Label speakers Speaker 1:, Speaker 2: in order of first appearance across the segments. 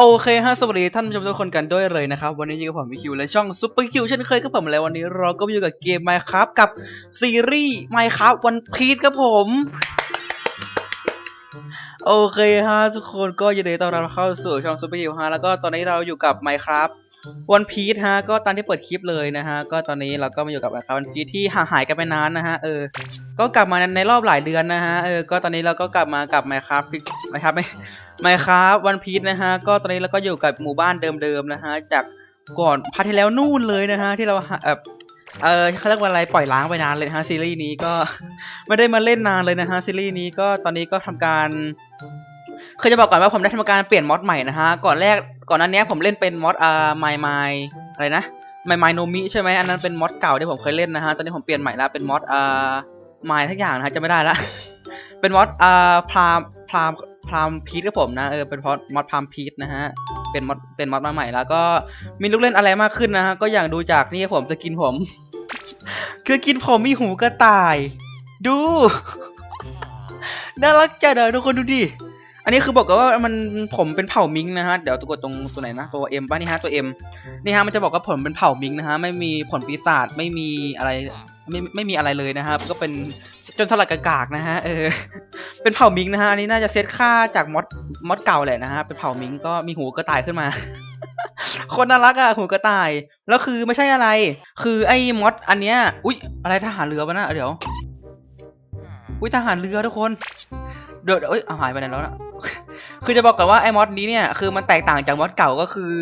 Speaker 1: โอเคฮะสวัสดีท่านผู้ชมทุกคนกันด้วยเลยนะครับ วันนี้อยู่กับผมวิคิวและช่องซุปเปอร์คิวเช่นเคยครับผมแล้ววันนี้เราก็อยู่กับเกม Minecraft กับซีรีส์ Minecraft One Piece ครับผม โอเคฮะทุกคนก็ยินดีต้อนรับเข้าสู่ช่องซุปเปอร์คิวฮะแล้วก็ตอนนี้เราอยู่กับ Minecraft One Piece ฮะก็ตามที่เปิดคลิปเลยนะฮะก็ตอนนี้เราก็มาอยู่กับ Minecraft One Piece ที่ห่างหายกันไปนานนะฮะเออก็กลับมาในรอบหลายเดือนนะฮะเออก็ตอนนี้เราก็กลับมากับ Minecraft ไม่ครับไม่ Minecraft One Piece นะฮะก็ตอนนี้เราก็อยู่กับหมู่บ้านเดิมๆนะฮะจากก่อนพาร์ทที่แล้วนู่นเลยนะฮะที่เราเออเออเขาเรียกว่าอะไรปล่อยล้างไปนานเลยนะฮะซีรีส์นี้ก็ไม่ได้มาเล่นนานเลยนะฮะซีรีส์นี้ก็ตอนนี้ก็ทำการคือจะบอกก่อนว่าผมได้ทำการเปลี่ยนมอดใหม่นะฮะก่อนแรกก่อนนั้นเนี้ยผมเล่นเป็นมอดอ่าไมไมอะไรนะไมไมโนมิใช่ไหมอันนั้นเป็นมอดเก่าที่ผมเคยเล่นนะฮะตอนนี้ผมเปลี่ยนใหม่แล้วเป็นมอดอ่าไมทักอย่างนะฮะจะไม่ได้ละเป็นมอดอ่าพรามพราม พรามพีทกับผมนะเออเป็นมอดมอดพรามพีทนะฮะเป็นมอดเป็นมอดมาใหม่แล้วก็มีลูกเล่นอะไรมากขึ้นนะฮะก็อย่างดูจากนี่ผมสกินผม คือกินผมมีหูกระต่าย ดูน่ารักจัดเลยทุกคนดูดิอันนี้คือบอกกันว่ามันผมเป็นเผ่ามิงนะฮะเดี๋ยวตัวกดตรงตัวไหนนะตัว M ป่ะนี่ฮะตัว M นี่ฮะมันจะบอกว่าผมเป็นเผ่ามิงนะฮะไม่มีผลปีศาจไม่มีอะไรไม่ไม่มีอะไรเลยนะครับก็เป็น จนสลัดกากๆนะฮะ เออ เป็นเผ่ามิงนะฮะ อันนี้น่าจะเซตค่าจากมอดมอดเก่าแหละนะฮะ เป็นเผ่ามิงก็มีหูกระต่ายขึ้นมา คนน่ารักอะหูกระต่าย แล้วคือไม่ใช่อะไร คือไอ้มอดอันเนี้ย อุ๊ย อะไรทหารเรือวะนะเดี๋ยว อุ๊ยทหารเรือทุกคน เดี๋ยวเอ้ยอาหายไปไหนแล้วนะคือจะบอกกันว่าไอ้มอดนี้เนี่ย คือมันแตกต่างจากมอดเก่าก็คือ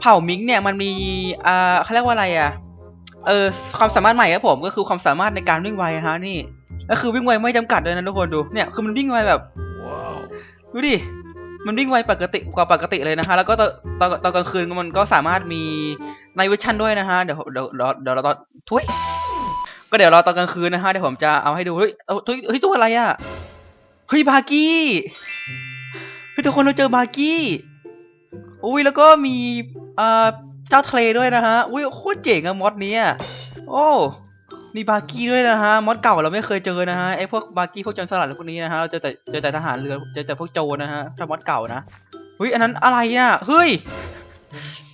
Speaker 1: เผ่ามิงเนี่ยมันมีอ่าเขาเรียกว่าอะไรอะเออความสามารถใหม่ครับผมก็คือความสามารถในการวิ่งไวฮะนี่ ก็คือวิ่งไวไม่จำกัดเลยนะทุกคนดูเนี่ยคือมันวิ่งไวแบบดูดิมันวิ่งไวปกติกว่าปกติเลยนะคะ แล้วก็ตอนตอนตอนกลางคืนมันก็สามารถมีในวิชั่นด้วยนะฮะเดี๋ยวเดี๋ยวเดี๋ยวเดี๋ยวเราตอนทุยก็เดี๋ยวรอตอนกลางคืนนะฮะเดี๋ยวผมจะเอาให้ดูเฮ้ยเอาเฮ้ยเฮ้ยตัวอะไรอะเฮ้ยบาร์กี้เฮ้ยทุกคนเราเจอบาร์กี้อุ้ยแล้วก็มีอ่าเจ้าทะเลด้วยนะฮะอุ้ยโคตรเจ๋งอะมอดเนี้ยโอ้ มีบาร์กี้ด้วยนะฮะมอดเก่าเราไม่เคยเจอนะฮะไอพวกบาร์กี้พวกโจรสลัดพวกนี้นะฮะเราเจอแต่เจอแต่ทหารเรือเจอแต่พวกโจรนะฮะถ้ามอดเก่านะอุ้ยอันนั้นอะไรน่ะเฮ้ย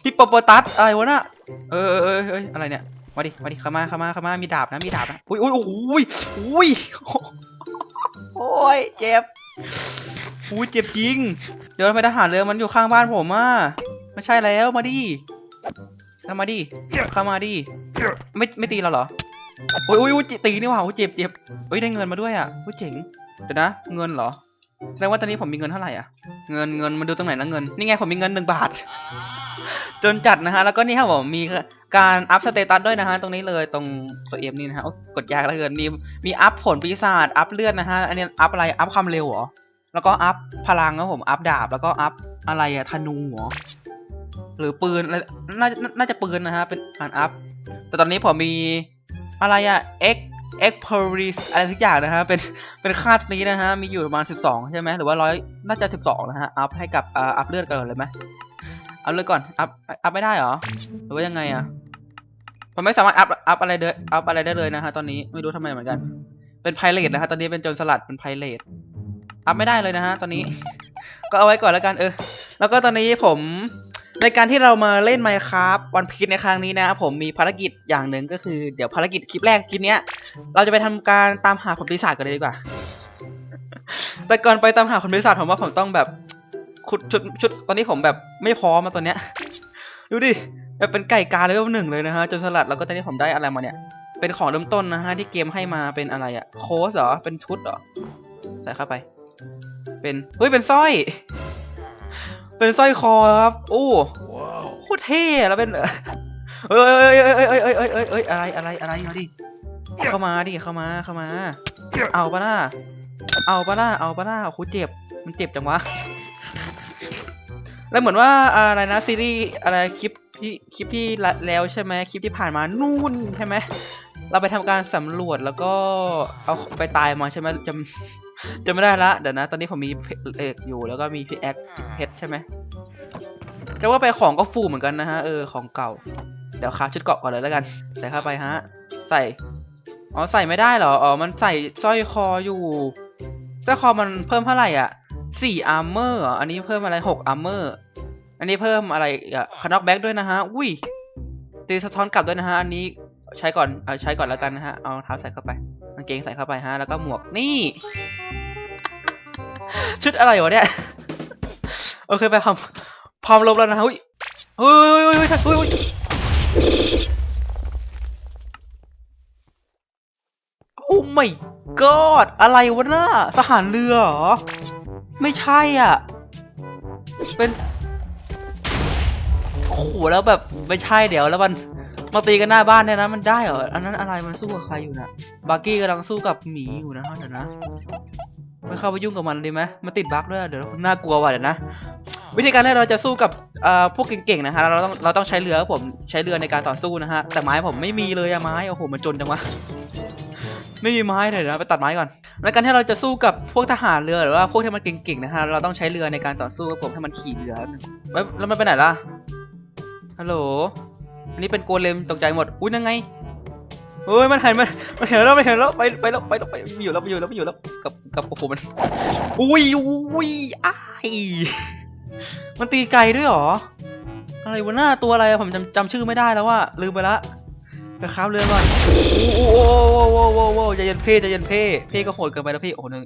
Speaker 1: ฮิปโปโปตัสอะไรวะน่ะเออเออเออเอออะไรเนี่ยมาดิมาดิเข้ามาเข้ามาเข้ามามีดาบนะมีดาบนะอุ้ยอุ้ยอุ้ยอุ้ยโอ้ยเจ็บอุ้ยเจ็บจริง เดี๋ยวทำไมทหารเรือมันอยู่ข้างบ้านผมอะไม่ใช่แล้วมาดิเข้ามาดิเข้ามาดิไม่ไม่ตีเราเหรอ โอ้ยโอ้ยโอ้ยตีนี่หว่าโอ้เจ็บเจ็บเฮ้ยได้เงินมาด้วยอะโอ้เจ๋งเดี๋ยวนะ เงินเหรอแสดงว่าตอนนี้ผมมีเงินเท่าไหร่อะ เงินเงินมาดูตรงไหนนะเงิน นี่ไงผมมีเงินหนึ่งบาท จนจัดนะฮะ แล้วก็นี่ครับผมมีการอัพสเตตัสด้วยนะฮะ ตรงนี้เลยตรงตัวเอฟนี่นะฮะกดยากเหลือเกิน มีมีอัพผลปีศาจ อัพเลือดนะฮะ อันนี้อัพอะไร อัพความเร็วเหรอ แล้วก็อัพพลังครับผม อัพดาบ แล้วก็อัพอะไรอะธนูเหรอ หรือปืนอะไรน่าน่า น่าจะปืนนะฮะ เป็นการอัพ แต่ตอนนี้ผมมี อะไรอะ X X p e r i s อะไรสักอย่างนะฮะ เป็น เป็นค่านี้นะฮะ มีอยู่ประมาณ 12 ใช่ไหม หรือว่าร้อยน่าจะ 12 นะฮะ อัพให้กับอ่าอัพเลือดก่อนเลยไหมเอาเลือดก่อน อัพ อัพไม่ได้เหรอ หรือว่ายังไงอะผมไม่สามารถอัพ อัพอะไรเดอัพอะไรได้เลยนะฮะ ตอนนี้ ไม่รู้ทำไมเหมือนกัน เป็นไพเรตนะฮะ ตอนนี้เป็นโจรสลัด เป็นไพเรตอัพไม่ได้เลยนะฮะ ตอนนี้ ก็เอาไว้ก่อนแล้วกัน เออ แล้วก็ตอนนี้ผม ในการที่เรามาเล่น Minecraft วันพีชในครั้งนี้นะครับผมมีภารกิจอย่างหนึ่งก็คือเดี๋ยวภารกิจคลิปแรกคลิปเนี้ย เราจะไปทำการตามหาผลปีศาจกันเลยดีกว่า แต่ก่อนไปตามหาผลปีศาจผมว่าผมต้องแบบขุดชุดชุดตอนนี้ผมแบบไม่พร้อมมาตอนเนี้ย ดูดิแบบเป็นไก่กาเลเวลหนึ่งเลยนะฮะจนสลัดแล้วก็ตอนนี้ผมได้อะไรมาเนี่ย เป็นของเริ่มต้นนะฮะที่เกมให้มาเป็นอะไรอะโค้ดเหรอเป็นชุดเหรอใส่เข้าไป เป็นเฮ้ยเป็นสร้อย เป็นสร้อยคอครับ โอ้โคตรเท่อะแล้วเป็นเอ้ยเอ้ยเอ้ยเอ้ยเอ้ยเอ้ยเอ้ยเอ้ยอะไรอะไรอะไรมาดิเข้ามาดิเข้ามาเข้ามา เอาปะล่ะเอาปะล่ะเอาปะล่ะโอ้โหเจ็บมันเจ็บจังวะแล้วเหมือนว่าอะไรนะซีรีส์อะไรคลิปที่คลิปที่แล้วใช่ไหมคลิปที่ผ่านมานู่นใช่ไหมเราไปทำการสำรวจแล้วก็เอาไปตายมาใช่ไหมจำ จะไม่ได้ละเดี๋ยวนะ ตอนนี้ผมมีเอกอยู่แล้วก็มีพีแอคเพชรใช่ไหมแต่ว่าไปของก็ฟูเหมือนกันนะฮะเออของเก่า เดี๋ยวคราฟชุดเกาะก่อนเลยแล้วกัน ใส่เข้าไปฮะ ใส่อ๋อใส่ไม่ได้เหรออ๋อมันใส่สร้อยคออยู่สร้อยคอมันเพิ่มเท่าไหร่อะสี่อาร์เมอร์อันนี้เพิ่มอะไรหกอาร์เมอร์อันนี้เพิ่มอะไรอีกอะคานอกแบ็กด้วยนะฮะ อุ้ยตีสะท้อนกลับด้วยนะฮะ อันนี้ ใช้ก่อนเอาใช้ก่อนแล้วกันนะฮะเอาเท้าใส่เข้าไปกางเกงใส่เข้าไปฮะแล้วก็หมวกนี่ ชุดอะไรวะเนี่ยโอเคไปพร้อมพร้อมลบแล้วนะอุ้ยเฮ้ยเฮ้ยเฮ้ยเฮ้ยเฮ้ยโอ้ my god อะไรวะน่ะทหารเรือเหรอ ไม่ใช่อะ เป็น โอ้โห แล้วแบบ ไม่ใช่เดี๋ยวแล้วมัน มาตีกันหน้าบ้านเนี่ยนะมันได้เหรอ อันนั้นอะไรมันสู้กับใครอยู่นะบาร์กี้กำลังสู้กับหมีอยู่นะเดี๋ยวนะไม่เข้าไปยุ่งกับมันดีไหมมันติดบั๊กด้วยเดี๋ยวน่ากลัวว่ะเดี๋ยวนะ วิธีการแรกเราจะสู้กับอ่าพวกเก่งๆนะฮะเราต้องเราต้องใช้เรือผมใช้เรือในการต่อสู้นะฮะแต่ไม้ผมไม่มีเลยอะไม้โอ้โหมันจนจังวะไม่มีไม้เลยนะไปตัดไม้ก่อนในการที่เราจะสู้กับพวกทหารเรือหรือว่าพวกที่มันเก่งๆนะฮะเราต้องใช้เรือในการต่อสู้ครับผมให้มันขี่เรือแล้วมันไปไหนล่ะฮัลโหล อันนี้เป็นโกเลมตกใจหมด อุ้ยยังไงเฮ้ยมันเห็นมันมันเห็นแล้วมันเห็นแล้วไปไปแล้วไปแล้วไปอยู่แล้วไม่อยู่แล้วไม่อยู่แล้วกับกับโอ้โหมันอุ้ยอุ้ยอ้ายมันตีไกลด้วยหรออะไรวะหน้าตัวอะไรอะผมจำจำชื่อไม่ได้แล้วว่าลืมไปละนะครับเรือก่อนโอ้โหโอ้โหโอ้โหโอ้โหใจเย็นเพ่ใจเย็นเพ่เพ่ก็โหดเกินไปแล้วพี่โอ้หนึ่ง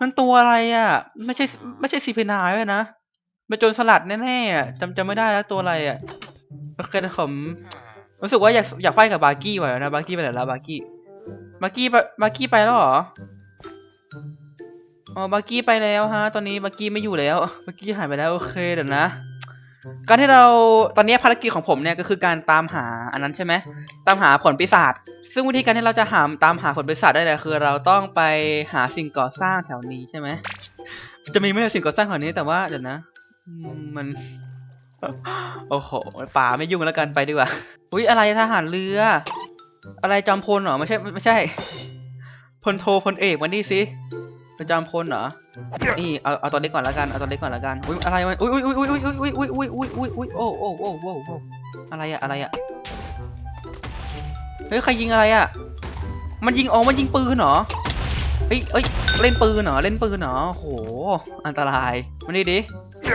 Speaker 1: มันตัวอะไรอะ ไม่ใช่ไม่ใช่ซีเพนายเลยนะเป็นโจรสลัดแน่ๆอะจำจำไม่ได้แล้วตัวอะไรอะ โอเคนะผมรู้สึกว่าอยากอยากไฟกับบาร์กี้ไว้นะบาร์กี้ไปไหนแล้วบาร์กี้บาร์กี้ไปบาร์กี้ไปแล้วเหรออ๋อบาร์กี้ไปแล้วฮะ ตอนนี้บาร์กี้ไม่อยู่แล้วบาร์กี้หายไปแล้วโอเคเดี๋ยวนะ การที่เราตอนนี้ภารกิจของผมเนี่ยก็คือการตามหาอันนั้นใช่ไหมตามหาผลปีศาจซึ่งวิธีการที่เราจะหาตามหาผลปีศาจได้เนี่ยคือ เราต้องไปหาสิ่งก่อสร้างแถวนี้ใช่ไหมจะมีไหมเนี่ยสิ่งก่อสร้างแถวนี้แต่ว่าเดี๋ยวนะอืมมัน โอ้โหป่าไม่ยุ่งแล้วกันไปดีกว่า อุ้ยอะไรทหารเรือ อะไรจอมพลเหรอไม่ใช่ไม่ใช่พลโทพลเอกมานี่สิป็นจอมพลเหรอ นี่เอาเอาตัวเล็กก่อนแล้วกัน เอาตัวเล็กก่อนแล้วกัน อุ้ยอะไรมัน อุ้ยอุ้ยอุ้ยอุ้ยอุ้ยอุ้ยอุ้ยอุ้ยอุ้ยอุ้ยโอ้โอ้โอ้โอ้โอ้อะไรอะอะไรอะเฮ้ยใครยิงอะไรอะมันยิงอ๋อมันยิงปืนเหรอ เฮ้ยเอ้ยเล่นปืนเหรอ เล่นปืนเหรอโห อันตราย มานี่ดิ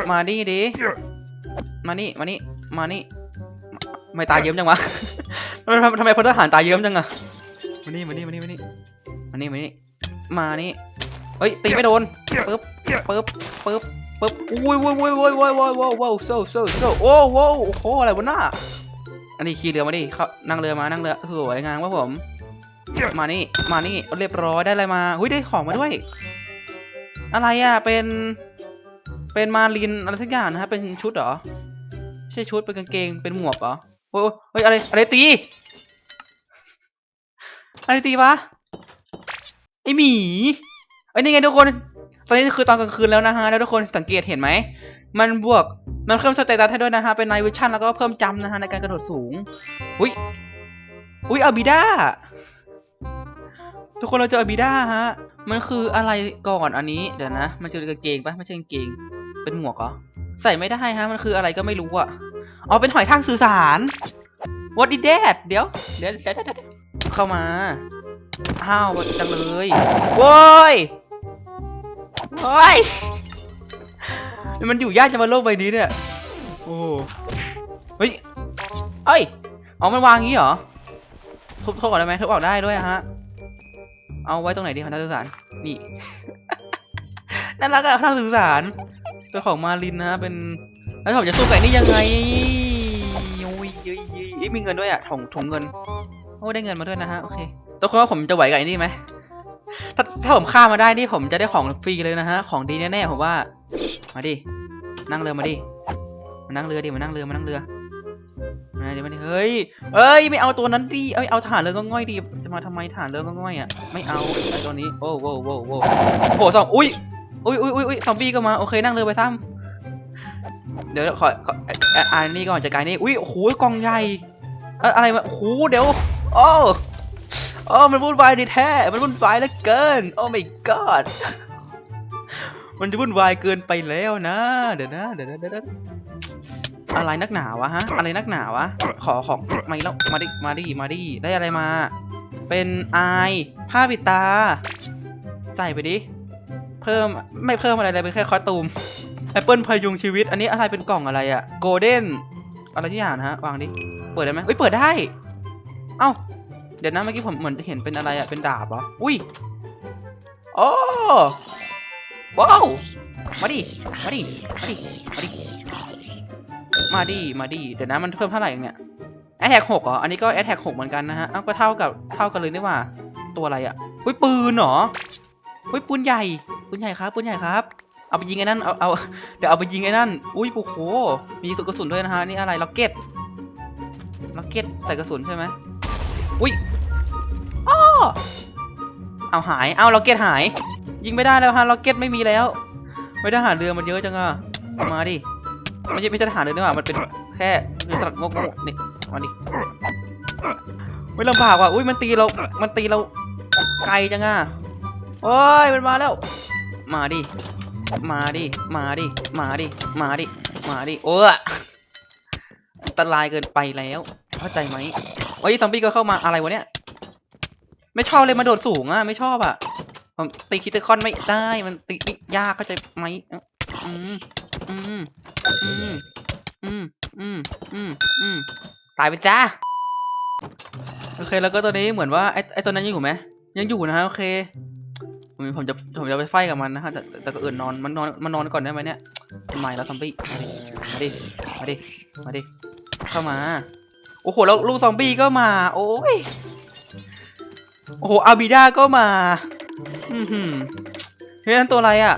Speaker 1: มานี่ดิ มานี่ มานี่ มานี่ ไม่ตายเยิ้มจังวะทำไมทำไมพลทหารตายเยิ้มจังอะมานี่ มานี่ มานี่ มานี่ มานี่ มานี่ มานี่ เฮ้ย ตีไม่โดนปึ๊บปึ๊บปึ๊บปึ๊บอุ้ยอุ้ยอุ้ยอุ้ยอุ้ยอุ้ยอุ้ยอุ้ยโซ่โซ่โซ่โอ้โหโอ้โห อะไรวะน่าอันนี้ขี่เรือมาดิเขานั่งเรือมา นั่งเรือสวยงามว่าผม มานี่ มานี่ เรียบร้อย ได้อะไรมาหุ้ย ได้ของมาด้วย อะไรอะ เป็น เป็นมาลินอะไรสักอย่างนะฮะ เป็นชุดเหรอไม่ ใช่ชุดเป็นกางเกงเป็นหมวกเหรอโอ้ยเฮ้ยอะไรอะไรตี อะไรตีวะไอหมีเอ้ยนี่ไงทุกคน ตอนนี้คือตอนกลางคืนแล้วนะฮะ แล้วทุกคนสังเกตเห็นไหม มันบวก มันเพิ่มสเตตัสให้ด้วยนะฮะ เป็นไนวิชั่นแล้วก็เพิ่มจำนะฮะในการกระโดดสูง อุ้ย อุ้ยอาบิด้า ทุกคนเราเจออาบิด้าฮะ มันคืออะไรก่อนอันนี้ เดี๋ยวนะ มันจะเป็นกางเกงปะไม่ใช่กางเกง เป็นหมวกเหรอ ใส่ไม่ได้ฮะ มันคืออะไรก็ไม่รู้อะอ๋อ เป็นหอยทากสื่อสาร What is that เดี๋ยวเดี๋ยวเดี๋ยว เดี๋ยวเดี๋ยวเข้ามาอ้าวจังเลยโว้ยโว้ยมันอยู่ยากจะมาโลกใบนี้เนี่ย โอ้เฮ้ย เอ้ยเอามันวางงี้เหรอ ทุบทุบออกได้ไหมทุบออกได้ด้วยฮะ เอาไว้ตรงไหนดีของทางสื่อสาร นี่ น่ารักอะทางสื่อสาร เป็นของมาลินนะฮะเป็นแล้วผมจะสู้กับไอ้นี่ยังไงยุยยุยยุยเอ้ยมีเงินด้วยอะถุงถุงเงินโอ้ได้เงินมาด้วยนะฮะโอเคทุกคนว่าผมจะไหวกับไอ้นี่ไหมถ้าถ้าผมฆ่ามาได้นี่ผมจะได้ของฟรีเลยนะฮะของดีแน่ๆผมว่ามาดินั่งเรือมาดิมานั่งเรือดิมานั่งเรือมานั่งเรือมาดิมาดิเฮ้ยเอ้ยไม่เอาตัวนั้นดิเอ้ยเอาฐานเรือก็ง่อยดิจะมาทำไมฐานเรือก็ง่อยอะไม่เอาไอ้ตัวนี้โอ้โว้โว้โว้โอ้โหสองอุ้ย อุ้ยอุ้ยอุ้ยอุ้ยซอมบี้ก็มา โอเค นั่งเรือไปซ้ำเดี๋ยวขอขออ่านนี่ก่อนจัดการนี่ อุ้ยโอ้โหกองใหญ่ อะไรมาโอ้โหเดี๋ยวโอ้โอ้มันวุ่นวายดีแท้ มันวุ่นวายเหลือเกิน โอ้ my god มันจะวุ่นวายเกินไปแล้วนะ เดี๋ยวนะ เดี๋ยวนะเดี๋ยวนะอะไรนักหนาวะฮะ อะไรนักหนาวะ ขอของม่แล้ว มาดิ มาดิ มาดิ ได้อะไรมา เป็นอายผ้าปิดตา ใส่ไปดิ เพิ่มไม่เพิ่มอะไรเลยเป็นแค่คอสตูมแอปเปิลพยุงชีวิต อันนี้อะไรเป็นกล่องอะไรอะโกลเด้นอะไรที่อย่างนะฮะวางดิเปิดได้ไหมเอ้ยเปิดได้ เอ้าเดี๋ยวนะเมื่อกี้ผมเหมือนเห็นเป็นอะไรอะเป็นดาบเหรออุ้ยโอ้ว้าวมาดิมาดิมาดิมาดิมาดิมาดิเดี๋ยวนะมันเพิ่มเท่าไหร่เองเนี่ยแอ t แทกหกเหรออันนี้ก็แอ t แทกหกเหมือนกันนะฮะเอ้าก็เท่ากับเท่ากันเลยนี่ว่า ตัวอะไรอะอุ้ยปืนเหรอ อุ้ยปืนใหญ่ปืนใหญ่ครับปืนใหญ่ครับ เอาไปยิงไอ้นั่นเอาเอาเดี๋ยวเอาไปยิงไอ้นั่นอุ้ยโอ้โหมีกระสุนด้วยนะฮะนี่อะไรล็อกเก็ตล็อกเก็ตใส่กระสุนใช่ไหมอุ้ยอ้อเอาหายเอาล็อกเก็ตหาย ยิงไม่ได้แล้วฮะล็อกเก็ตไม่มีแล้ว ไม่ได้หาเรือมันเยอะจังอะมาดิไม่ใช่ไม่ใช่ทหารเรือนี่หว่ามันเป็นแค่ตลัดงกนี่มาดิไม่ลำบากว่ะอุ้ยมันตีเรา มันตีเราไกลจังอะ โอ้ยมันมาแล้ว มาดิ มาดิ มาดิ มาดิ มาดิ มาดิ โอ้ยอันตรายเกินไปแล้ว เข้าใจไหมเฮ้ยซอมบี้ก็เข้ามาอะไรวะเนี่ย ไม่ชอบเลยมาโดดสูงอะ ไม่ชอบอะ ผมตีคิเตอร์คอนไม่ได้ มันตียากเข้าใจไหมอืมอืมอืมอืมอืมอืมอืมตายไปจ้าโอเคแล้วก็ตัวนี้เหมือนว่าไอ้ไอ้ตัวนั้นยังอยู่ไหมยังอยู่นะฮะโอเค ผมผมจะผมจะไปไฟกับมันนะฮะแต่แต่ก็อื่นนอนมันนอนมันนอนก่อนได้ไหมเนี่ยทำไมแล้วซอมบี้มาดิมาดิมาดิเข้ามา โอ้โหแล้วลูกซอมบี้ก็มา โอ้ยโอ้โหอาบิด้าก็มาอือหือเฮ้ยนั่นตัวอะไรอะ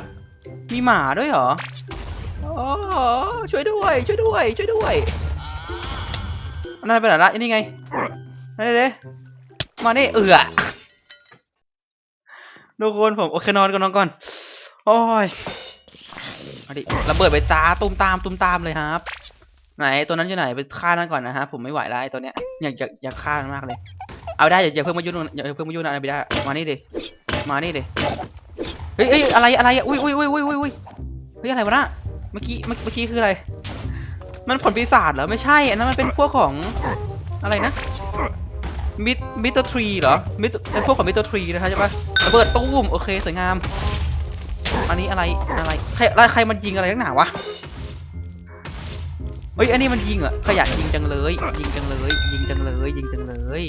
Speaker 1: มีหมาด้วยเหรอโอ้ช่วยด้วยช่วยด้วยช่วยด้วยนั่นเป็นอะไรละอันนี่ไงนั่นเลยมาเนี่เอือ ทุกคนผมโอเคนอนก่อนนอนก่อน โอ้ยมาดิระเบิดไปจ้าตุ้มตามตุ้มตามเลยครับ ไหนตัวนั้นอยู่ไหนไปฆ่านั่นก่อนนะฮะผมไม่ไหวแล้วไอ้ตัวเนี้ยอยากอยากอยากฆ่ามันมากเลย เอาได้อย่าอย่าเพิ่งมายุ่งอย่าเพิ่งมายุ่งนะไม่ได้มานี่ดิมานี่ดิเฮ้ยเฮ้ยอะไรอะไรอะอุ้ยอุ้ยอุ้ยอุ้ยอุ้ยอุ้ยเฮ้ยอะไรวะน่ะเมื่อกี้เมื่อกี้คืออะไร มันผลปีศาจเหรอไม่ใช่อันนั้นมันเป็นพวกของอะไรนะมิดมิตรทรีเหรอมิตเป็นพวกของมิตรทรีนะคะใช่ปะ ระเบิดตู้มโอเคสวยงาม อันนี้อะไรอะไรใครอะไรใครมันยิงอะไรนักหนาวะเฮ้ยอันนี้มันยิงเหรอขยันยิงจังเลย ยิงจังเลย ยิงจังเลย ยิงจังเลย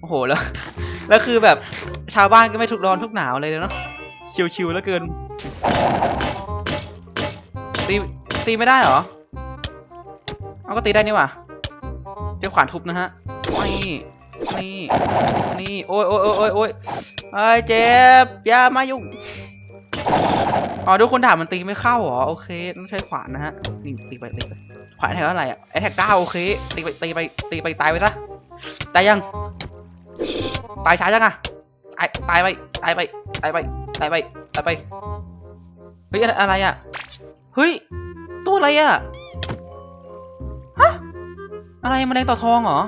Speaker 1: โอ้โหแล้วแล้วคือแบบชาวบ้านก็ไม่ทุกร้อนทุกหนาวเลยเนาะชิวๆแล้วเกินตีตีไม่ได้เหรอเอาก็ตีได้นี่ว่ะเจ้าขวานทุบนะฮะนี่ นี่ นี่โอ้ยโอ้ยโอ้ยโอ้ยโอ้ยไอ้เจ็บอย่ามายุ่งอ๋อทุกคนด่ามมันตีไม่เข้าเหรอโอเคต้องใช้ขวานนะฮะนี่ตีไปตีไปขวานแทกเท่าไรอะไอ้แทกเก้าโอเคตีไปตีไปตีไปตายไปซะตายยังตายช้ายังอะตายตายไปตายไปตายไปตายไปตายไปเฮ้ยอะไรอะเฮ้ยตัวอะไรอะฮะอะไรมันแมลงต่อทองเหรอ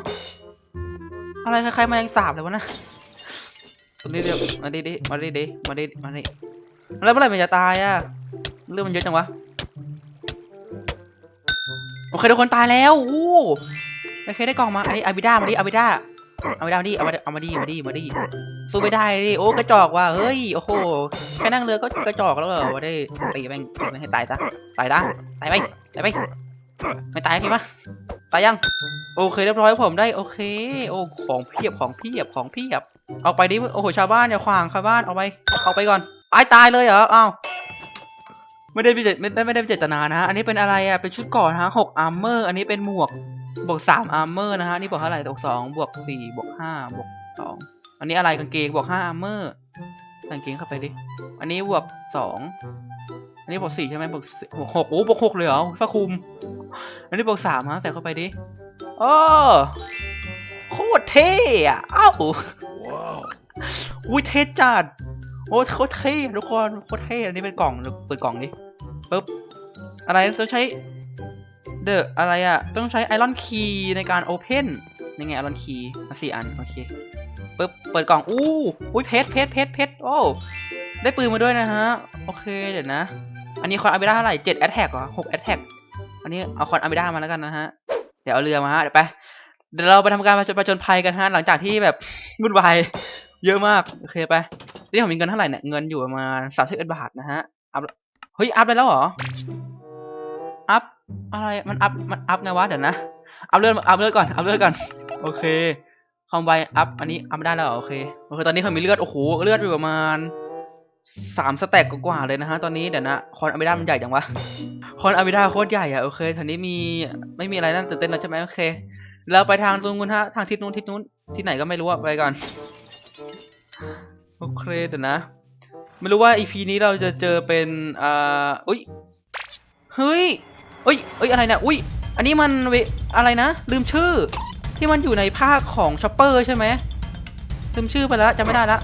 Speaker 1: อะไรคล้ายๆแมลงสาบเลยวะนะตัวนี้เดียวมาดิดิมาดิดิมาดิมาดิแล้วเมื่อไหร่มันจะตายอะเรื่องมันเยอะจังวะโอเคทุกคนตายแล้วอู้โอเคได้กล่องมาอันนี้อาบิด้ามาดิอาบิด้าอาบิด้ามาดิเอามาเอามาดิมาดิมาดิสู้ไม่ได้ดิโอ้กระจอกว่ะเฮ้ยโอ้โหแค่นั่งเรือก็กระจอกแล้วเหรอวะได้ตีแม่งตีแม่งให้ตายซะตายซะตายไปตายไป ไม่ตายทีปะตายยัง โอเคเรียบร้อยผมได้โอเค โอ้ของเพียบของเพียบของเพียบออกไปดิโอ้โหชาวบ้านอย่าขวางชาวบ้านเอาไปเอาไปก่อนตายตายเลยเหรออ้าวไม่ได้พิเจไม่ได้ไม่ได้พิเจตนานะฮะอันนี้เป็นอะไรอะเป็นชุดเก่อนนะฮะหกอาร์เมอร์อันนี้เป็นหมวกบวกสามอาร์เมอร์นะฮะนี่บวกเท่าไหร่บวกสองบวกสี่บวกห้าบวกสองอันนี้อะไรกางเกงบวกห้าอาร์เมอร์กางเกงเข้าไปดิอันนี้บวกสอง อันนี้บวกสี่ใช่ไหมบวกสี่บวกหกโอ้บวกหกเลยเหรอพระคุม อันนี้บวกสามฮะใส่เข้าไปดิโอ้โคตรเท่อะอ้าวอุ้ยเท่จัดโอ้โคตรเท่อะทุกคนโคตรเท่อันนี้เป็นกล่องเปิดกล่องดิปึ๊บอะไรต้องใช้เดอะอะไรอะต้องใช้ไอรอนคีย์ในการโอเพนยังไงไอรอนคีย์มาสี่อันโอเคปึ๊บเปิดกล่องอู้อุ้ยเพชรเพชรเพชรเพชรโอ้ได้ปืนมาด้วยนะฮะ โอเคเดี๋ยวนะ อันนี้คอนอาบิด้าเท่าไหร่เจ็ดแอตแทกเหรอหกแอตแทกอันนี้เอาคอนอาบิด้ามาแล้วกันนะฮะ เดี๋ยวเอาเรือมาฮะ เดี๋ยวไป เดี๋ยวเราไปทำการผจญผจญภัยกันฮะ หลังจากที่แบบวุ่นวายเยอะมาก โอเคไปที่ผมมีเงินเท่าไหร่เนี่ย เงินอยู่ประมาณสามสิบเอ็ดบาทนะฮะ อัพ เฮ้ย อัพได้แล้วเหรอ อัพ อะไร มันอัพ มันอัพไงวะ เดี๋ยวนะ อัพเลือดอัพเลือดก่อน อัพเลือดก่อน โอเคคอมไบอัพ อันนี้อัพได้แล้วโอเค โอเค ตอนนี้ผมมีเลือด โอ้โห เลือดอยู่ประมาณ สามสแต็กกว่าๆเลยนะฮะตอนนี้เดี๋ยวนะคอนอาบิดามันใหญ่จังวะคอนอาบิดาโคตรใหญ่อะโอเคทีนี้มีไม่มีอะไรน่าตื่นเต้นแล้วใช่ไหมโอเคเราไปทางตรงนู้นฮะทางทิศนู้นทิศนู้นที่ไหนก็ไม่รู้อะไปก่อนโอเคเดี๋ยวนะ ไม่รู้ว่าอีพีนี้เราจะเจอเป็นอ่าอุ้ยเฮ้ยเอ้ยเอ้ยอะไรเนี่ยอุ้ยอันนี้มันเวอะไรนะ ลืมชื่อ ที่มันอยู่ในภาคของชอปเปอร์ใช่ไหมลืมชื่อไปแล้วจำไม่ได้ละ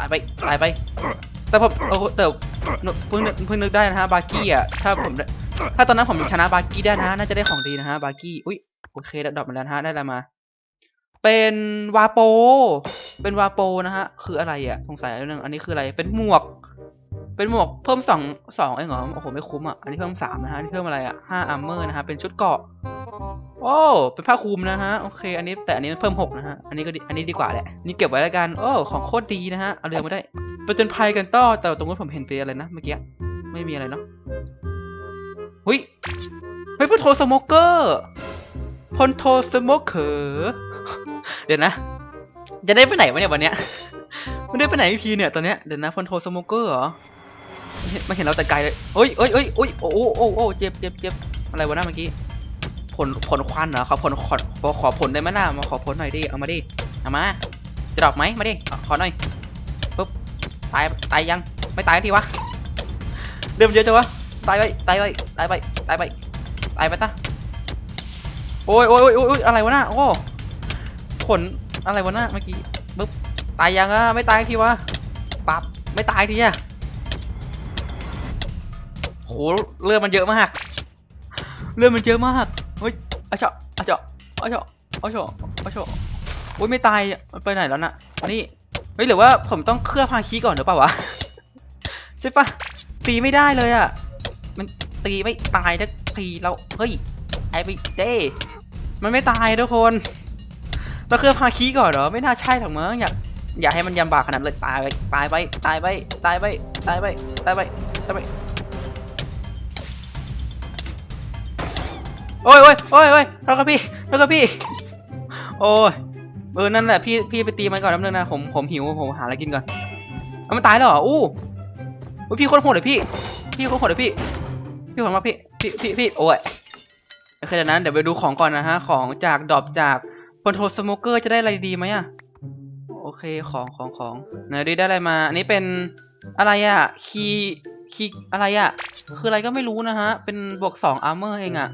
Speaker 1: ตายไปตายไป แต่ผมโอ้โหแต่เพิ่งเพิ่งนึกได้นะฮะบาร์กี้อะถ้าผมถ้าตอนนั้นผมชนะบาร์กี้ได้นะน่าจะได้ของดีนะฮะบาร์กี้อุ้ยโอเคดรอปมาแล้วนะฮะได้แล้วมา เป็นวาโป เป็นวาโปนะฮะคืออะไรอะสงสัยนิดนึงอันนี้คืออะไรเป็นหมวก เป็นหมวกเพิ่มสองสองเองเหรอ โอ้โห ไม่คุ้มอะ อันนี้เพิ่มสามนะฮะ อันนี้เพิ่มอะไรอะห้าอาร์เมอร์นะฮะ เป็นชุดเกาะ โอ้ เป็นผ้าคลุมนะฮะ โอเค อันนี้แต่อันนี้มันเพิ่มหกนะฮะ อันนี้ก็ดีอันนี้ดีกว่าแหละ นี่เก็บไว้แล้วกัน โอ้ ของโคตรดีนะฮะ เอาเรือมาได้ประจนภัยกันต่อ แต่ตรงนู้นผมเห็นเป็นอะไรนะเมื่อกี้ ไม่มีอะไรเนาะหุยเฮ้ยพลโทสโมเกอร์พลโทสโมเกอร์เดี๋ยวนะ จะได้ไปไหนวะเนี่ยวันเนี้ยไม่ได้ไปไหนพี่เนี่ยตอนเนี้ยเดี๋ยวนะพลโทสโมเกอร์เหรอ ไม่เห็นเราแต่ไกลเลยเอ้ยเอ้ยเอ้ยเอ้ยโอ้โอ้โอ้โอ้เจ็บเจ็บเจ็บอะไรวะนะเมื่อกี้ ผล ผลควันเหรอขอผลขอขอขอผลได้ไหมล่ะมาขอผลหน่อยดิ เอามาดิ เอามา จะดรอกไหมมาดิ ขอหน่อย ปุ๊บ ตาย ตายยัง ไม่ตายทีวะเริ่มเยอะจังวะ ตายไป ตายไป ตายไป ตายไป ตายไปตะโอ้ยโอ้ยโอ้ยโอ้ยอะไรวะน่ะโอ้ ผลอะไรวะน่ะเมื่อกี้ ปุ๊บ ตายยังอะ ไม่ตายทีวะ ปั๊บไม่ตายทีอะ โหเลือดมันเยอะมาก เลือดมันเยอะมากเฮ้ยอะเจาะอะเจาะอะเจาะอะเจาะอะเจาะโอ้ยไม่ตายมันไปไหนแล้วน่ะนนี้เฮ้ยหรือว่าผมต้องเคลือบฮาคิก่อนหรือเปล่าวะใช่ปะตีไม่ได้เลยอะมันตีไม่ตายทักทีเราเฮ้ยไอไปเด้มันไม่ตายทุกคนเราเคลือบฮาคิก่อนเหรอไม่น่าใช่หรอกมั้งอยากอย่าให้มันยำบากขนาดนั้นเลยตายไปตายไปตายไปตายไปตายไปตายไปตายไป โอ้ยโอ้ยโอ้ยโอ้ยแล้วก็พี่แล้วก็พี่ โอ้ยเออนั่นแหละพี่พี่ไปตีมันก่อนแป๊บนึงนะผมผมหิวผมหาอะไรกินก่อนเอามันตายแล้วเหรออู้อุ๊ยพี่โคนโหดเลยพี่ พี่โคนโหดเลยพี่ พี่โหดมากพี่พี่พี่พี่โอ้ยโอเคจากนั้นเดี๋ยวไปดูของก่อนนะฮะของจากดรอปจากคอนโทรสโมเกอร์จะได้อะไรดีไหมอะโอเคของของของไหนดีได้อะไรมา อันนี้เป็นอะไรอะคีคีอะไรอะคืออะไรก็ไม่รู้นะฮะเป็นบวกสองอาร์เมอร์เองอะ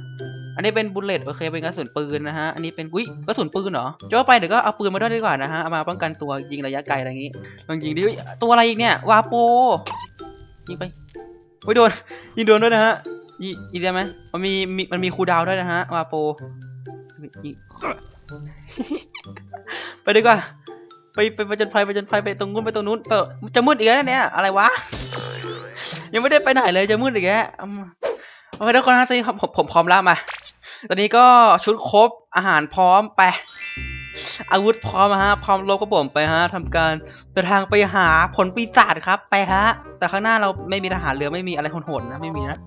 Speaker 1: อันนี้เป็นบุลเลตโอเคเป็นกระสุนปืนนะฮะอันนี้เป็นอุ้ยกระสุนปืนเหรอจะว่าไปเดี๋ยวก็เอาปืนมาด้วยดีกว่านะฮะเอามาป้องกันตัวยิงระยะไกลอะไรอย่างงี้ลองยิงดิตัวอะไรอีกเนี่ยวาโปยิงไปอุ้ยโดนยิงโดนด้วยนะฮะยิงยิงได้ไหมมันมีมันมีคูดาวด้วยนะฮะวาโปยิงไปดีกว่าไปไปไปจนไฟไปจนไฟไปตรงนู้นไปตรงนู้นเตอจะมืดอีกแล้วเนี่ยอะไรวะยังไม่ได้ไปไหนเลยจะมืดอีกแล้ว โอเคทุกคนนะตอนนี้ผมผมพร้อมแล้วมา ตอนนี้ก็ชุดครบอาหารพร้อมไป อาวุธพร้อมฮะ พร้อมรบกับผมไปฮะทำการเดินทางไปหาผลปีศาจครับ ไปฮะ แต่ข้างหน้าเราไม่มีทหารเรือไม่มีอะไรโหดๆนะไม่มีนะ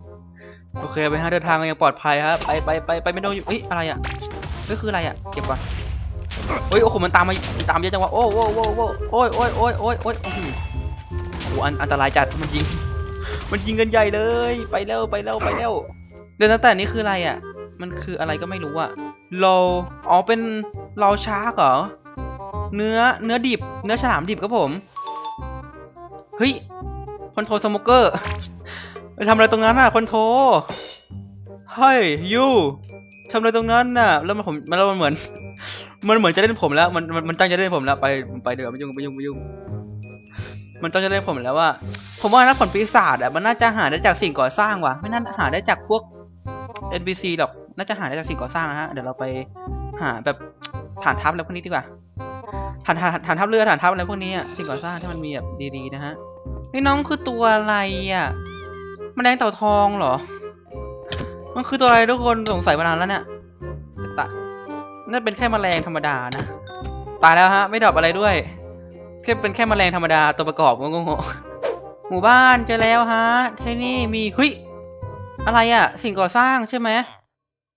Speaker 1: โอเคไปฮะเดินทางอย่างปลอดภัยฮะไปไปไปไปไม่ต้องอยู่เอ้ยอะไรอะนี่คืออะไรอะเก็บก่อนเฮ้ยโอ้โหมันตามมาตามเยอะจังวะโอ้โอ้โอ้โอ้โอ้ยโอ้ยโอ้ยโอ้ยโอ้ยโอ้โหโอ้โหอันอันตรายจัดมันยิง มันยิงกันใหญ่เลย ไปเร็วไปเร็วไปเร็วเดี๋ยวแต่นี่คืออะไรอะ มันคืออะไรก็ไม่รู้อะโลอ๋อเป็นเราชาร์กเหรอ เนื้อเนื้อดิบ เนื้อฉลามดิบครับผม เฮ้ยคอนโทรสโมเกอร์ไปทำอะไรตรงนั้นน่ะคอนโทรเฮ้ยยูทำอะไรตรงนั้นน่ะ แล้วมันผมมันแล้วมันเหมือน มันเหมือนจะเล่นผมแล้ว มันมันมันตั้งใจเล่นผมแล้ว ไปไปเดี๋ยวไม่ยุ่งไม่ยุ่งไม่ยุ่ง มันตั้งใจเล่นผมแล้วว่า ผมว่านะผลปีศาจอะมันน่าจะหาได้จากสิ่งก่อสร้างว่ะ ไม่น่าหาได้จากพวก NPC หรอก น่าจะหาได้จากสิ่งก่อสร้างนะฮะ เดี๋ยวเราไปหาแบบฐานทัพอะไรพวกนี้ดีกว่าฐานฐานฐานทัพเรือฐานทัพอะไรพวกนี้อะ สิ่งก่อสร้างที่มันมีแบบดีๆนะฮะ นี่น้องคือตัวอะไรอะแมลงเต่าทองเหรอ มันคือตัวอะไรทุกคนสงสัยมานานแล้วเนี่ยแต่ตะน่าเป็นแค่แมลงธรรมดานะ ตายแล้วฮะ ไม่ดรอปอะไรด้วย แค่เป็นแค่แมลงธรรมดาตัวประกอบงงๆ หมู่บ้านเจอแล้วฮะที่นี่มีเฮ้ยอะไรอะสิ่งก่อสร้างใช่ไหม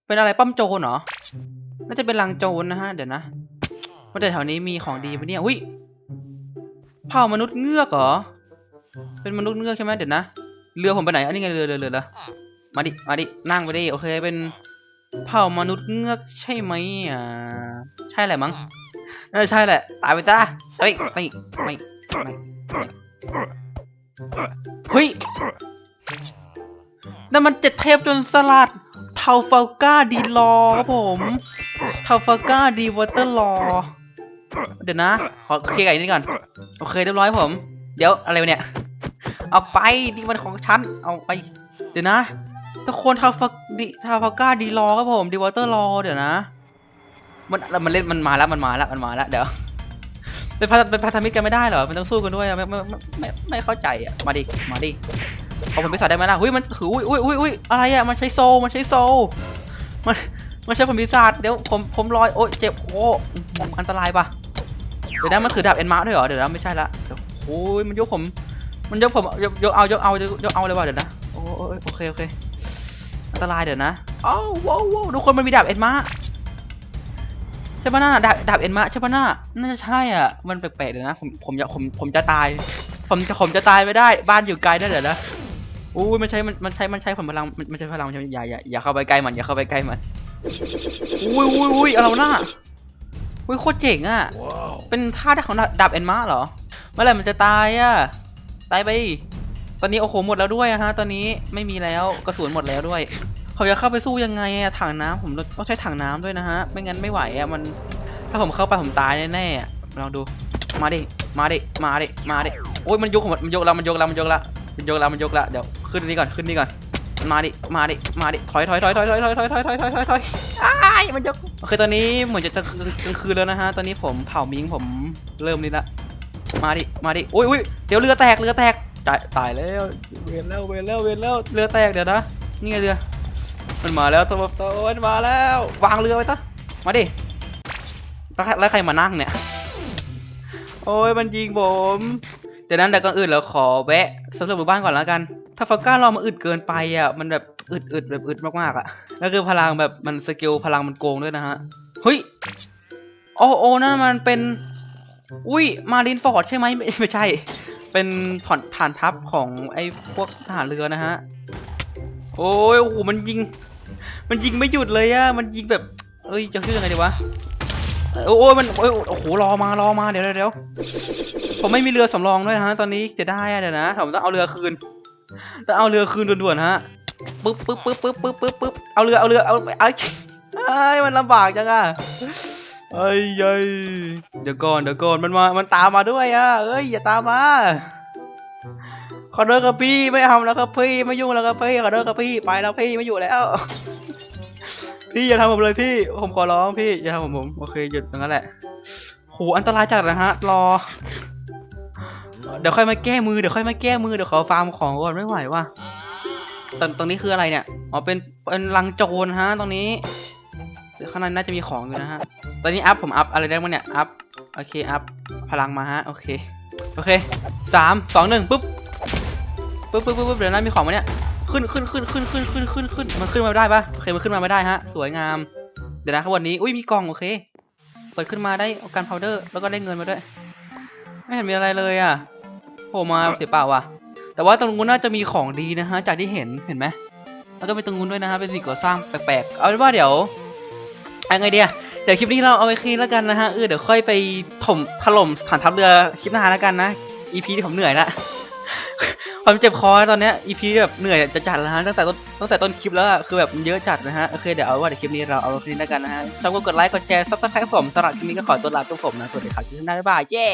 Speaker 1: เป็นอะไรป้อมโจรเหรอน่าจะเป็นลังโจรนะฮะเดี๋ยวนะว่าแต่แถวนี้มีของดีปะเนี่ยอุ้ยเผ่ามนุษย์เงือกเหรอเป็นมนุษย์เงือกใช่ไหมเดี๋ยวนะเรือผมไปไหนอันนี้ไงเรือเรือเรือเรือมาดิมาดินั่งไปดิโอเคเป็นเผ่ามนุษย์เงือกใช่ไหมอ่าใช่แหละมั้งเออใช่แหละตายไปจ้าเฮ้ยไม่ไม่ไม่ เฮ้ยนั่นมันเจ็ดเทพจนสลัดเทาฟาก้าดีลอครับผมเทาฟาก้าดีวอเตอร์ลอ เดี๋ยวนะ ขอเคลียร์ไอ้นี่ก่อน โอเคเรียบร้อยผม เดี๋ยวอะไรวะเนี่ย เอาไปนี่มันของฉัน เอาไป เดี๋ยวนะทุกคนทาฟาดิทาฟาก้าดีรอครับผมดีวอเตอร์รอเดี๋ยวนะ มันมันเล่นมันมาแล้วมันมาแล้วมันมาแล้วเดี๋ยว เป็นพันเป็นพันธมิตรกันไม่ได้เหรอ มันต้องสู้กันด้วยอะไม่ไม่ไม่ไม่เข้าใจอะ มาดิ มาดิเอาผมไปสอดได้ไหมล่ะหุ้ยมันถืออุ้ยอุ้ยอุ้ยอุ้ยอะไรอะ มันใช้โซ มันใช้โซ มันมันใช้ผลพิศาจเดี๋ยวผมผมลอย โอ้ยเจ็บ โอ้อันตรายปะเดี๋ยวนะมันถือดาบเอ็นมาร์ด้วยเหรอ เดี๋ยวนะไม่ใช่ละเดี๋ยวโอ้ยมันยกผม มันยกผมยกยกเอายกเอายกเอาเลยว่ะเดี๋ยวนะ โอ้ยโอเคโอเค อันตรายเดี๋ยวนะอ้าวว้าวว้าวทุกคนมันมีดาบเอ็นมาใช่ปะน่าดาบดาบเอ็นมาใช่ปะน่าน่าจะใช่อะ มันแปลกๆเดี๋ยวนะ ผมผมจะผมผมจะตาย ผมจะผมจะตายไม่ได้ บ้านอยู่ไกลด้วยเดี๋ยวนะอู้ยมันใช้มันมันใช้มันใช้ผลพลังมันมันใช้พลังมันใช้อย่าอย่าอย่าเข้าไปใกล้มันอย่าเข้าไปใกล้มันอุ้ยอุ้ยอุ้ยอะไรวะน่าอุ้ยโคตรเจ๋งอะ เป็นท่าของดาบเอ็นมาเหรอ เมื่อไหร่มันจะตายอะตายไป ตอนนี้โอ้โหหมดแล้วด้วยอะฮะ ตอนนี้ไม่มีแล้วกระสุนหมดแล้วด้วย ผมจะเข้าไปสู้ยังไงอะถังน้ำผมต้องใช้ถังน้ำด้วยนะฮะ ไม่งั้นไม่ไหวอะมัน ถ้าผมเข้าไปผมตายแน่ๆอะลองดู มาดิ มาดิ มาดิ มาดิ โอ้ยมันยกมมันยกแล้วมันยกแล้วมันยกล้วมันยกแล้วมันยกล้วเดี๋ยวขึ้นนี่ก่อนขึ้นนี่ก่อน มาดิ มาดิ มาดิ ถอยถอยถอยถอยถอยถอยถอยถอยถอยถอยถอยถอยอ้ายมันยก โอเคตอนนี้เหมือนจะกลางคืนแล้วนะฮะ ตอนนี้ผมเผามิงผมเริ่มนี่ละ มาดิ มาดิอุ้ยอุ้ยเดี๋ยวเรือแตกเรือแตก ตายตายแล้ว เวียนแล้วเวียนแล้วเวียนแล้วเรือแตกเดี๋ยวนะ นี่ไงเรือ มันมาแล้วตัวตัวมันมาแล้ว วางเรือไว้ซะ มาดิ แล้วใครมานั่งเนี่ย โอ้ยมันยิงผมเดี๋ยวนั้นแต่ก่อนอื่นเราขอแวะสำรวจหมู่บ้านก่อนแล้วกัน ถ้าฟาก้าเรามาอึดเกินไปอะ มันแบบอึดอึดแบบอึดมากๆอะแล้วคือพลังแบบมันสกิลพลังมันโกงด้วยนะฮะ เฮ้ย โอ้โอ้นั่นมันเป็น อุ้ย มารินฟอร์ดใช่ไหมไม่ไม่ใช่ เป็นผ่อนฐานทัพของไอ้พวกทหารเรือนะฮะ โอ้ยโอ้โหมันยิง มันยิงไม่หยุดเลยอะมันยิงแบบเอ้ยจะชื่อยังไงดีวะโอ้ยมันโอ้ยโอ้โหรอมารอมาเดี๋ยวเดี๋ยวผมไม่มีเรือสำรองด้วยนะฮะตอนนี้จะได้อะเดี๋ยวนะผมต้องเอาเรือคืนต้องเอาเรือคืนด่วนๆฮะปึ๊บปึ๊บปึ๊บปึ๊บปึ๊บปึ๊บปึ๊บเอาเรือเอาเรือเอาเอาไอ้มันลำบากจังอะเอ้ยเอ้ยเดี๋ยวก่อนเดี๋ยวก่อนมันมามันตามมาด้วยอะเอ้ยอย่าตามมา ขอเลิกกับพี่ไม่ทำแล้วครับพี่ไม่ยุ่งแล้วครับพี่ขอเลิกกับพี่ไปแล้วพี่ไม่อยู่แล้ว พี่อย่าทำผมเลยพี่ผมขอร้องพี่อย่าทำผมผมโอเคหยุดตรงนั้นแหละโหอันตรายจัดนะฮะรอ เดี๋ยวค่อยมาแก้มือเดี๋ยวค่อยมาแก้มือเดี๋ยวขอฟาร์มของก่อนไม่ไหวว่ะตรงตรงนี้คืออะไรเนี่ยอ๋อเป็นเป็นลังโจรฮะตรงนี้เดี๋ยวข้างในน่าจะมีของอยู่นะฮะตอนนี้อัพผมอัพอะไรได้บ้างเนี่ยอัพโอเคอัพพลังมาฮะโอเคโอเคสามสองหนึ่งปุ๊บ ปุ๊บปุ๊บปุ๊บเดี๋ยวนะมีของมาเนี่ยขึ้นขึ้นขึ้นขึ้นขึ้นขึ้นขึ้นขึ้นมันขึ้นมาได้ปะโอเคมันขึ้นมาไม่ได้ฮะ สวยงาม เดี๋ยวนะขบวนนี้อุ้ยมีกล่องโอเค เปิดขึ้นมาได้เอาการพาวเดอร์แล้วก็ได้เงินมาด้วย ไม่เห็นมีอะไรเลยอะโผล่มาเสียเปล่าว่ะ แต่ว่าตรงนู้นน่าจะมีของดีนะฮะ จากที่เห็นเห็นไหมแล้วก็ไปตรงนู้นด้วยนะฮะเป็นสิ่งก่อสร้างแปลกๆ เอาเป็นว่าเดี๋ยวเอาไงเดียเดี๋ยวคลิปนี้เราเอาไปคืนแล้วกันนะฮะเออเดี๋ยวค่อยไปถมถล่มฐานทัพเรือคลิปหน้าแล้วกันนะ EP ที่ผมเหนื่อยละ ผมเจ็บคอตอนเนี้ย EP แบบเหนื่อยจะจัดแล้วฮะตั้งแต่ต้นตั้งแต่ต้นคลิปแล้วอะคือแบบมันเยอะจัดนะฮะโอเคเดี๋ยวเอาว่าเดี๋ยวคลิปนี้เราเอาไปนี้แล้วกันนะฮะชอบก็กดไลค์กดแชร์ซับสไครต์ผมสำหรับคลิปนี้ก็ขอตัวลาทุกผมนะสวัสดีครับคลิปหน้าบ๊ายบายเย้